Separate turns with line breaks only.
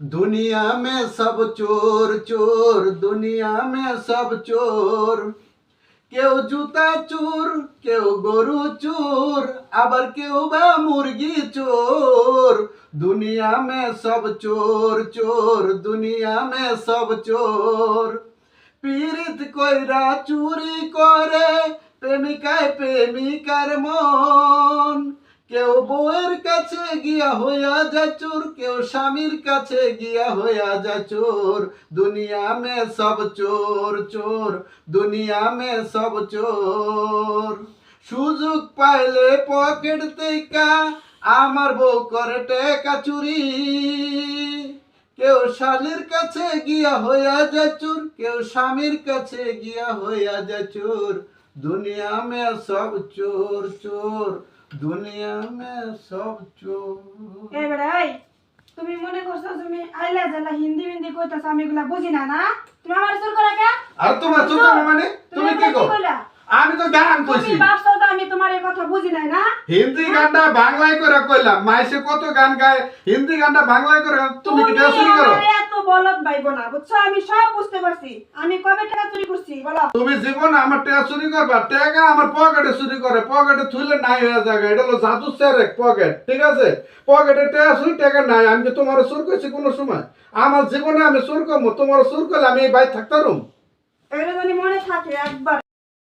दुनिया में सब चोर चोर दुनिया में सब চোর কেউ জুতা চোর কেউ গরু চোর আবার কেউ বা মুরগি চোর দুনিয়া মে সব চোর চোর দুনিয়া মে সব চোর পীড়িত কইরা চুরি করে প্রেমিকায় প্রেমিকার মন কেউ বউয়ের কাছে গিয়া হইয়া যায় চোর, কেউ স্বামীর কাছে গিয়া হইয়া যায় চোর। দুনিয়া মে সব চোর চোর। দুনিয়া মে সব চোর। সুযোগ পাইলে পকেট থেকে আমার বউ করে টেকা চুরি। কেউ শালির কাছে গিয়া হইয়া যায় চোর, কেউ স্বামীর কাছে গিয়া হইয়া যায় চোর। দুনিয়া মে সব চোর চোর। দুনিয়া মে সব চোর।
তুমি মনে করছ তুমি আইলা জেলা হিন্দি হিন্দি কইতাছ আমি এগুলা বুঝি না না? তুমি আমার চুর করে কে?
আর তোমার মানে? তুমি কি
কইলা?
আমি তো গান কইছি।
তুমি ভাবছ তো আমি তোমার এই কথা বুঝি নাই না?
হিন্দি গানটা বাংলায় করে কইলাম মাইসে কত গান গায় হিন্দি গানটা বাংলায় করে তুমি কি
তুমি
করো?
বলদ বাইব না বুঝছ? আমি সব বুঝতে পারছি। আমি কবে টাকা চুরি করছি বলো?
তুমি জীবন আমার টাকা চুরি করবা টাকা আমার পকেটে চুরি করে পকেটে থুইলে নাই হয়ে যাবে। এটা হলো জাদু স্যারেক পকেট ঠিক আছে? পকেটে টাকা চুরি টাকা নাই আমি কি তোমার চুর করছি কোনো সময়? আমার জীবনে আমি চুর করব তোমার চুর করলে আমি এই বাইর থাকতাম
এটা যদি মনে থাকে একবার